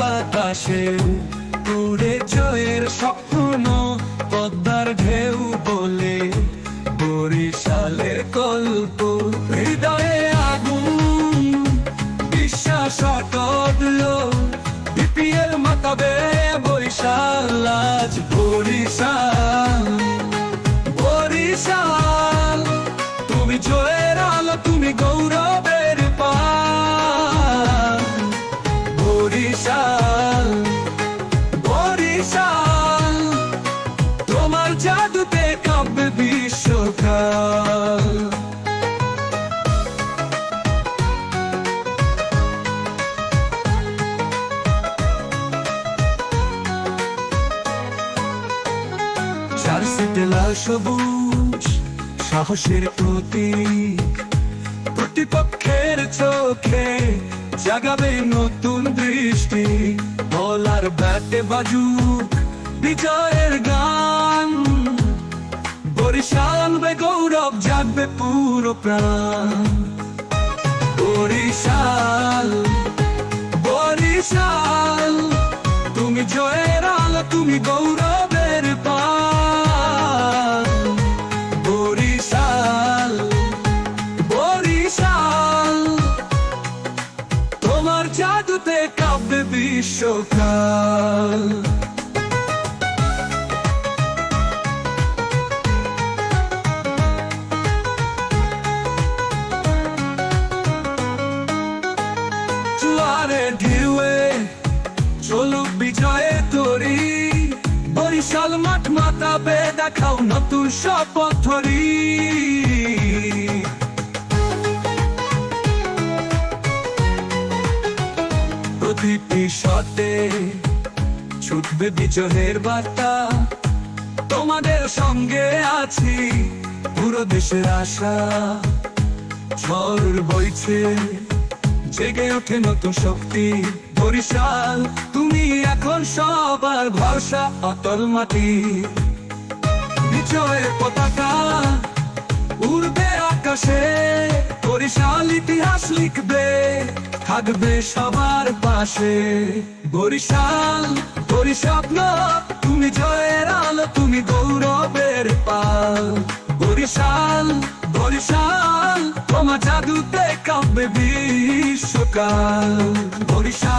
আকাশে উড়ে জয়ের স্বপ্ন, পদ্মার ঢেউ বলে বরিশালের কল্প। হৃদয়ে আগুন, বিশ্বাস অটল। বিপিএল মাতাবে বরিশাল, আজ বরিশাল। চার সবুজ সাহসের প্রতীক। প্রতিপক্ষের চোখে জাগাবে নতুন দৃষ্টি। বলার ব্যাটে বাজুক বিজয়ের গান। বরিশাল বে গৌরব জাগবে পুরো প্রাণ। বরিশাল বরিশাল, তুমি জয়ের জুয়ারে ঢেউয়ে চলুক বিজয়ে তরি বরিশাল মাঠ মাতাবে দেখাও নতুন শপথ প্রতিটি শটে, ছুটবে বিজয়ের বার্তা। তোমাদের সঙ্গে আছি, পুরো দেশের আশা। ঝড় বইছে, জেগে ওঠে নতুন শক্তি। বরিশাল, তুমি এখন সবার ভরসা, অতল মাটি। বিজয়ের পতাকা উড়বে আকাশে, বরিশাল ইতিহাস লিখবে। থাকবে সবার পাশে। বরিশাল বরিস্বপ্ন তুমি জয়ের আলো, তুমি গৌরবের পাল। বরিশাল বরিশাল, তোমার জাদুতে কাঁপবে বিশ্বকাল। বরিশাল